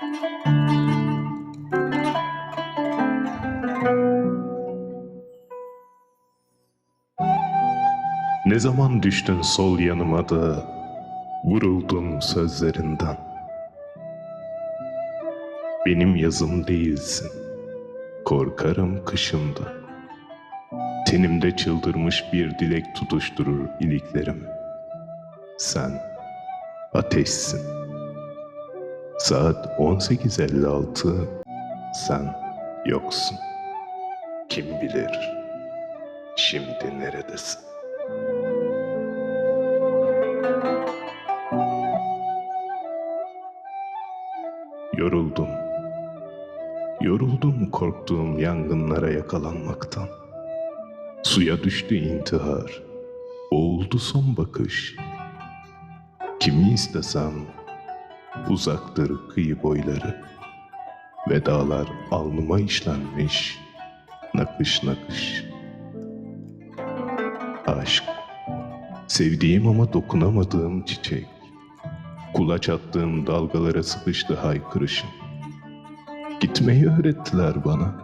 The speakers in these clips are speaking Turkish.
Ne zaman düştün sol yanıma da vuruldum sözlerinden. Benim yazım değilsin, korkarım kışımda. Tenimde çıldırmış bir dilek tutuşturur iliklerimi. Sen ateşsin. Saat 18.56, sen yoksun. Kim bilir şimdi neredesin? Yoruldum. Yoruldum korktuğum yangınlara yakalanmaktan. Suya düştü intihar. Boğuldu son bakış. Kimi istesem uzaktır kıyı boyları. Vedalar alnıma işlenmiş nakış nakış. Aşk, sevdiğim ama dokunamadığım çiçek. Kulaç attığım dalgalara sıkıştı haykırışım. Gitmeyi öğrettiler bana.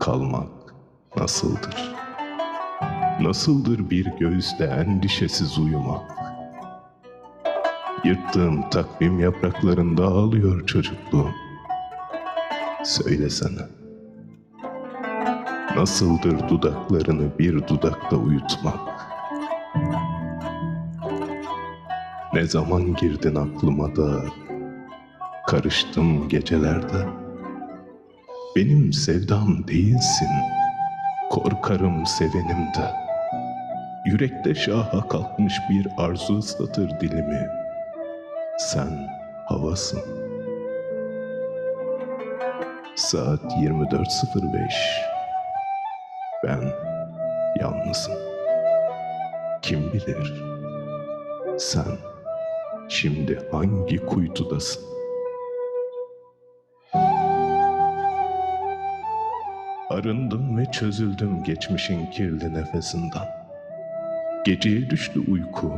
Kalmak nasıldır? Nasıldır bir göğüste endişesiz uyumak? Yırttığım takvim yapraklarında ağlıyor çocukluğum. Söylesene. Nasıldır dudaklarını bir dudakta uyutmak? Ne zaman girdin aklıma da karıştım gecelerde. Benim sevdam değilsin, korkarım sevenimde. Yürekte şaha kalkmış bir arzu ıslatır dilimi. Sen havasın. Saat 24.05. Ben yalnızım. Kim bilir sen şimdi hangi kuytudasın? Arındım ve çözüldüm geçmişin kirli nefesinden. Geceye düştü uyku,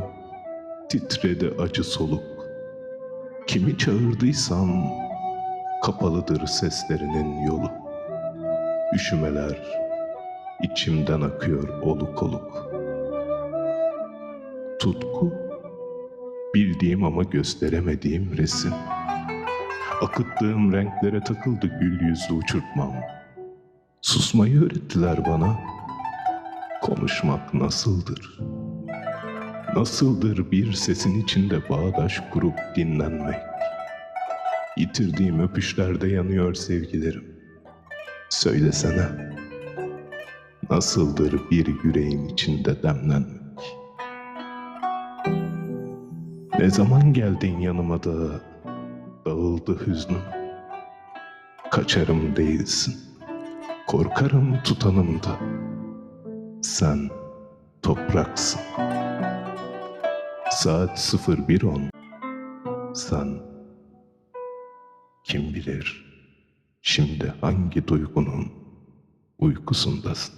titredi acı soluk. Kimi çağırdıysam kapalıdır seslerinin yolu. Üşümeler içimden akıyor oluk oluk. Tutku, bildiğim ama gösteremediğim resim. Akıttığım renklere takıldı gül yüzlü uçurtmam. Susmayı öğrettiler bana. Konuşmak nasıldır? Nasıldır bir sesin içinde bağdaş kurup dinlenmek? Yitirdiğim öpüşlerde yanıyor sevgilerim. Söylesene. Nasıldır bir yüreğin içinde demlenmek? Ne zaman geldin yanıma da dağıldı hüznüm. Kaçarım değilsin. Korkarım tutanımda. Sen topraksın. Saat 01.10. Sen kim bilir şimdi hangi duygunun uykusundasın?